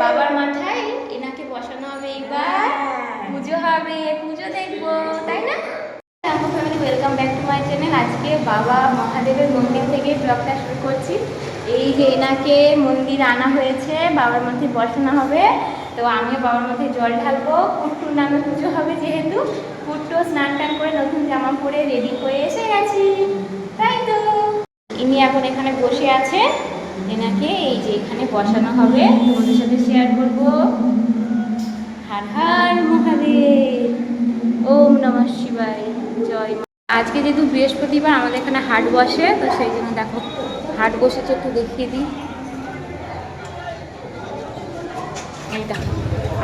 বাবার মাথায় এনাকে বসানো হবে এইবার পুজো হবে পুজো দেখব তাই না welcome back to my channel আজকে বাবা মহাদেবের মন্দির থেকে ব্লগটা শুরু করছি এই যে এনাকে মন্দির আনা হয়েছে, বাবার মধ্যে বসানো হবে। তো আমিও বাবার মধ্যে জল ঢালবো। কুট্টুর নামে পুজো হবে যেহেতু। কুট্টু স্নান টান করে নতুন জামা পরে রেডি হয়ে এসে গেছি। তাই তো। ইনি এখন এখানে বসে আছে এনাকে এই যে এখানে বসানো হবে। তোমাদের সাথে শেয়ার করব। হার হার মহাদেব। ওম নমঃ শিবায়। জয় আজকে যেহেতু বৃহস্পতিবার, আমাদের এখানে হাট বসে, তো সেই জন্য দেখো। হাট বসেছে একটু দেখিয়ে দিই।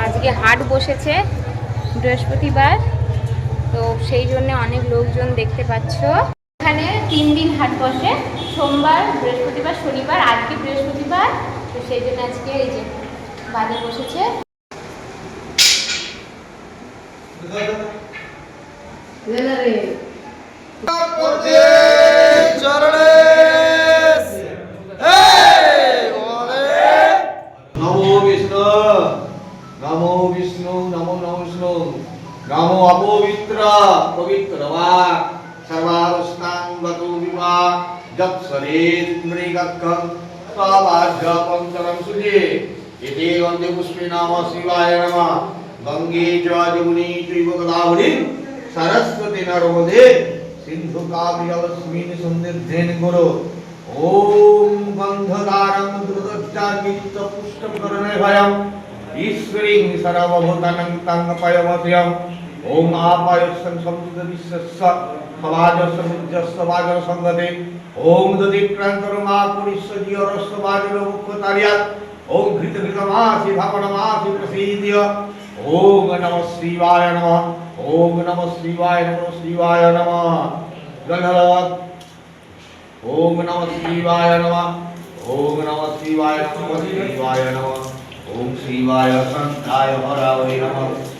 আজকে হাট বসেছে বৃহস্পতিবার তো সেই জন্য অনেক লোকজন দেখতে পাচ্ছ। এখানে তিন দিন হাট বসে সোমবার বৃহস্পতিবার শনিবার আজকে বৃহস্পতিবার তো সেই জন্য আজকে এই যে বাজার বসেছে। নমো पवित्र पवित्र वा। सर्वावस्थां वतो विवा। जप्सरेत् मृगक्खं स्वाभाज्यापं चरं सुजे। यते वंदे पुष्पे नाम। शिवाय नमः गङ्गे च जमुने चैव कदावलिं सरस्वती नर्मदे सिन्धु काव्यवस्मिन् सन्निधेन गुरु ॐ गन्धदारं द्रुतच्चार्गितपुष्टं करणे भयम्। ईश्वरीं सर्वभूतानं तं पयमत्यम् ওম আপায়সং সমুদ্র বিশ্বস্য, সমাজস্য মুজস্য বাজন সংগতে। ওম দদি ক্রান্তর মা পুরিষ্য জিয়রস্য বাজন মুখ্য তারিয়াত ওম ঘৃত ঘৃত মাসি ভাবন মাসি প্রসীদিয়। ওম নম শিবায় নম। ওম নম শিবায় নম শিবায় নম। ধন্যবাদ। ওম নম শিবায় নম। ওম নম শিবায় নম শিবায় নম। ওম শিবায় সন্তায় হরায় নম।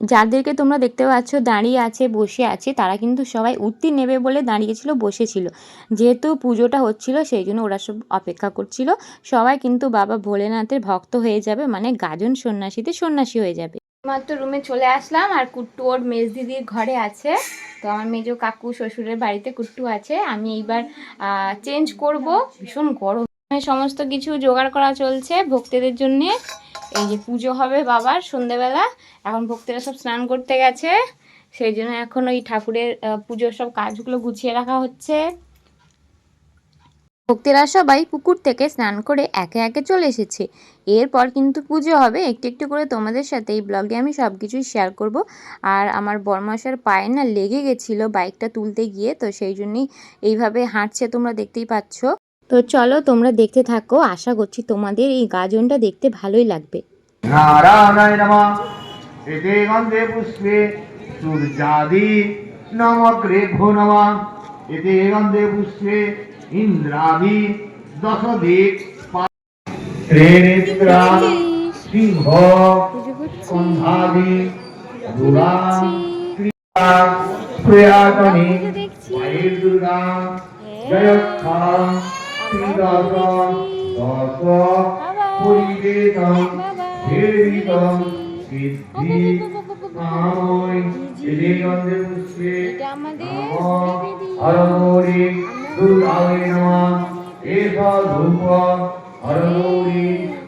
যাদেরকে তোমরা দেখতে পাচ্ছ দাঁড়িয়ে আছে, বসে আছে, তারা কিন্তু সবাই উঠতি নেবে বলে দাঁড়িয়েছিল, বসেছিল। যেহেতু পুজোটা হচ্ছিল, সেই জন্য ওরা সব অপেক্ষা করছিল। সবাই কিন্তু বাবা ভোলেনাথের ভক্ত হয়ে যাবে মানে গাজন সন্ন্যাসীতে সন্ন্যাসী হয়ে যাবে। মাত্র রুমে চলে আসলাম, আর কুট্টু ওর মেজ দিদির ঘরে আছে। তো আমার মেজ কাকু শ্বশুরের বাড়িতে কুট্টু আছে। আমি এইবার চেঞ্জ করব। ভীষণ গরম। সমস্ত কিছু জোগাড় করা চলছে ভক্তদের জন্যে। এই যে পুজো হবে বাবার সন্ধেবেলা, এখন ভক্তরা সব স্নান করতে গেছে, সেই জন্য এখন ওই ঠাকুরের পুজোর সব কাজগুলো গুছিয়ে রাখা হচ্ছে। ভক্তেরা সবাই পুকুর থেকে স্নান করে একে একে চলে এসেছে। এরপর কিন্তু পুজো হবে। একটু একটু করে তোমাদের সাথে এই ব্লগে আমি সব কিছুই শেয়ার করব। আর আমার বরমাসার পায়ে না লেগে গেছিল বাইকটা তুলতে গিয়ে, তো সেই জন্যই এইভাবে হাঁটছে তোমরা দেখতেই পাচ্ছ। তো চলো তোমরা দেখতে থাকো আশা করছি তোমাদের এই গাজনটা দেখতে ভালোই লাগবে। দুর্গা জয় দাতা দাতা পরিবেদম হেরিদম সিদ্ধি কাময় বিবেকানন্দের পুষ্পে হরগৌরী দুর্গায় নমঃ এষা ধূপ হরগৌরী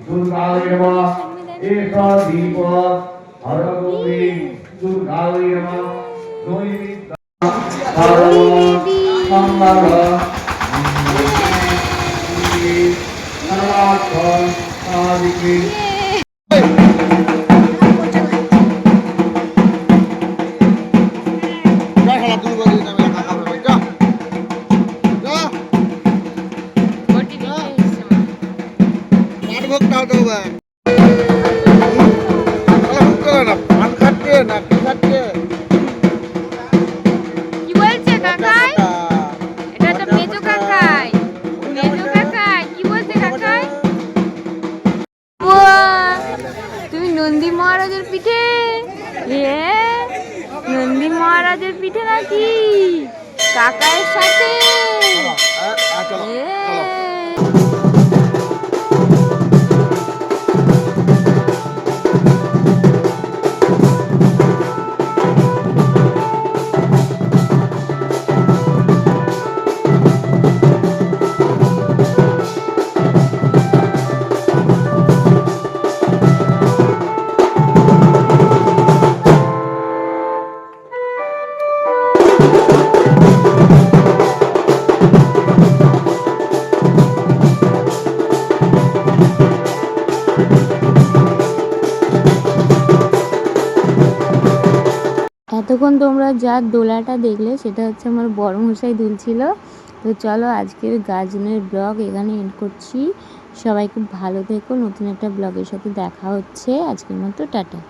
দুর্গায় নমঃ এষা দীপ হরগৌরী দুর্গায় নমঃ নৈমিত্তা সর্ব সম্ভাগ ভোগটা হতে হবে এ নন্দী মহারাজের পিঠে নাকি? কাকায়ের সাথে? তোমরা যা দোলাটা দেখলে, সেটা হচ্ছে আমার বড় মশাই দুলছিল। তো চলো আজকের গাজনের ব্লগ এখানে এন্ড করছি। সবাই খুব ভালো থেকো, নতুন একটা ব্লগের সাথে দেখা হচ্ছে। আজকের মতো টাটা।